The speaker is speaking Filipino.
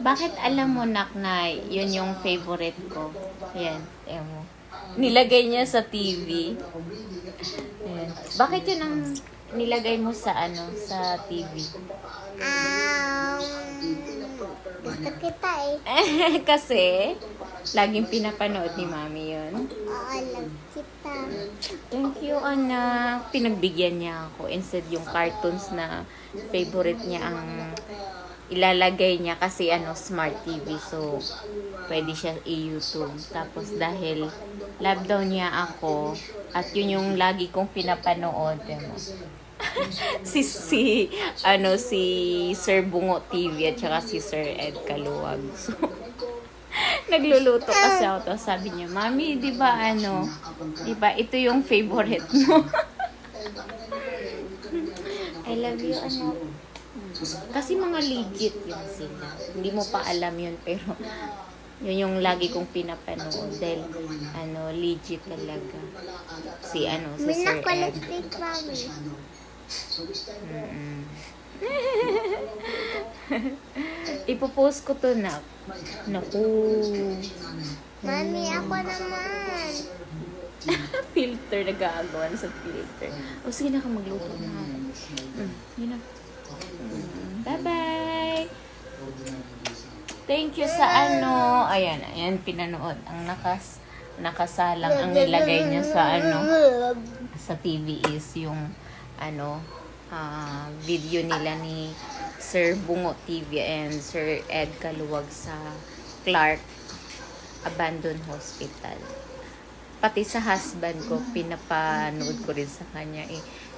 Bakit alam mo, Nak, na yun yung favorite ko? Yan, ewan mo. Nilagay niya sa TV. Ayan. Bakit yun ang nilagay mo sa ano, sa TV? Um, gusto kita eh. Kasi, laging pinapanood ni Mami yun. Oo, alam kita. Thank you, anak. Pinagbigyan niya ako. Instead, yung cartoons na favorite niya ang ilalagay niya kasi ano, smart TV. So, pwede siya i-YouTube. Tapos, dahil love daw niya ako, at yun yung lagi kong pinapanood. Ano, si, si, ano, si Sir Bungo TV at saka si Sir Ed Kaluwag. So, nagluluto kasi ako. Tapos sabi niya, Mami, di ba ano, di ba ito yung favorite mo? I love you, ano. Kasi mga legit yun sila. Hindi mo pa alam yun, pero yun yung lagi kong pinapanood. Dahil, ano, legit talaga. Si, ano, si Sir Ed. Mm-mm. Ipopost ko to na. Naku. Mami, ako naman. filter na gagawa sa filter. O sige na ka magluto na. Mm, yun na. Bye-bye! Thank you sa ano. Ayan, ayan, pinanood. Ang nakas nakasalang ang nilagay niya sa ano sa TV is yung ano ah, video nila ni Sir Bungo TV and Sir Ed Kaluwag sa Clark Abandoned Hospital. Pati sa husband ko, pinapanood ko rin sa kanya. Eh,